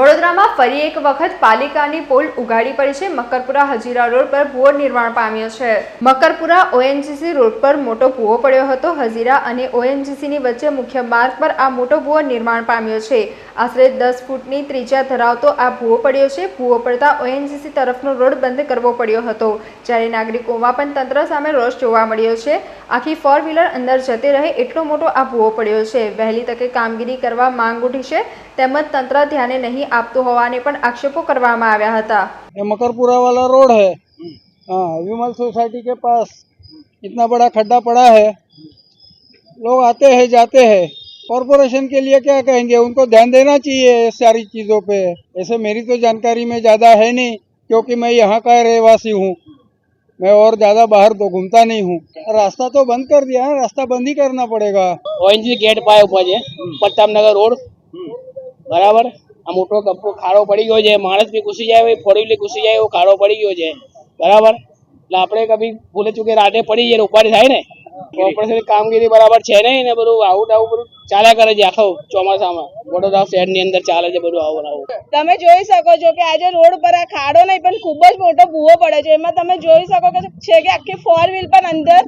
વડોદરામાં ફરી એક વખત પાલિકાની પોલ ઉગાડી પડી છે. મકરપુરા હજીરા રોડ પર ભૂવો નિર્માણ પામ્યો છે. મકરપુરા ઓએનજીસી રોડ પર મોટો ભૂવો પડ્યો હતો. હજીરા અને ઓએનજીસીની વચ્ચે મુખ્ય માર્ગ પર આ મોટો ભૂવો નિર્માણ પામ્યો છે. આશરે દસ ફૂટની ત્રિજ્યા ધરાવતો આ ભૂવો પડ્યો છે ભૂવો પડતા ઓએનજીસી તરફનો રોડ બંધ કરવો પડ્યો હતો જ્યારે નાગરિકોમાં પણ તંત્ર સામે રોષ જોવા મળ્યો છે આખી ફોર વ્હીલર અંદર જતી રહે એટલો મોટો આ ભૂવો પડ્યો છે વહેલી તકે કામગીરી કરવા માંગ ઉઠી છે તેમજ તંત્ર ધ્યાને નહીં આપતું હોવાને પણ આક્ષેપો કરવામાં આવ્યા હતા ये मकरपुरा वाला रोड है हाँ विमल सोसाइटी के पास इतना बड़ा खड्डा पड़ा है लोग आते हैं जाते हैं कॉरपोरेशन के लिए क्या कहेंगे उनको ध्यान देना चाहिए ये सारी चीज़ों पे ऐसे मेरी तो जानकारी में ज़्यादा है नहीं क्योंकि मैं यहाँ का रहवासी हूँ मैं और ज़्यादा बाहर तो घूमता नहीं हूँ रास्ता तो बंद कर दिया है रास्ता बंद ही करना पड़ेगा ઓએનજી ગેટ પાસે ઉભા છે પ્રતાપનગર રોડ બરાબર આ મોટો ગપ્પો ખાડો પડી ગયો છે માણસ બી ઘૂસી જાય ફોર વ્હીલર ઘૂસી જાય એવો ખાડો પડી ગયો છે બરાબર એટલે આપણે કભી ભૂલે ચૂકે રાતે પડી જાય ઉપાડી થાય ને કોર્પોરેશન કામગીરી બરાબર છે નહીં ને બધું આવું આવું બધું ચાલ્યા કરે છે આખો ચોમાસામાં. વડોદરા શહેરની અંદર ચાલે છે બધું આવું આવું. તમે જોઈ શકો છો કે આજે રોડ પર આ ખાડો નહીં પણ ખૂબ જ મોટો ભૂવો પડે છે. એમાં તમે જોઈ શકો કે છે કે આખી ફોર વ્હીલ પણ અંદર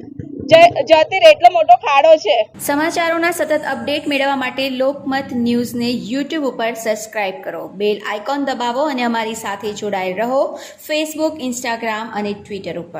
જતી રહે. એટલો મોટો ખાડો છે. સમાચારોના સતત અપડેટ મેળવવા માટે લોકમત ન્યૂઝને યુટ્યુબ ઉપર સબસ્ક્રાઇબ કરો. બેલ આઇકોન દબાવો અને અમારી સાથે જોડાયેલ રહો. ફેસબુક ઇન્સ્ટાગ્રામ અને ટ્વિટર ઉપર.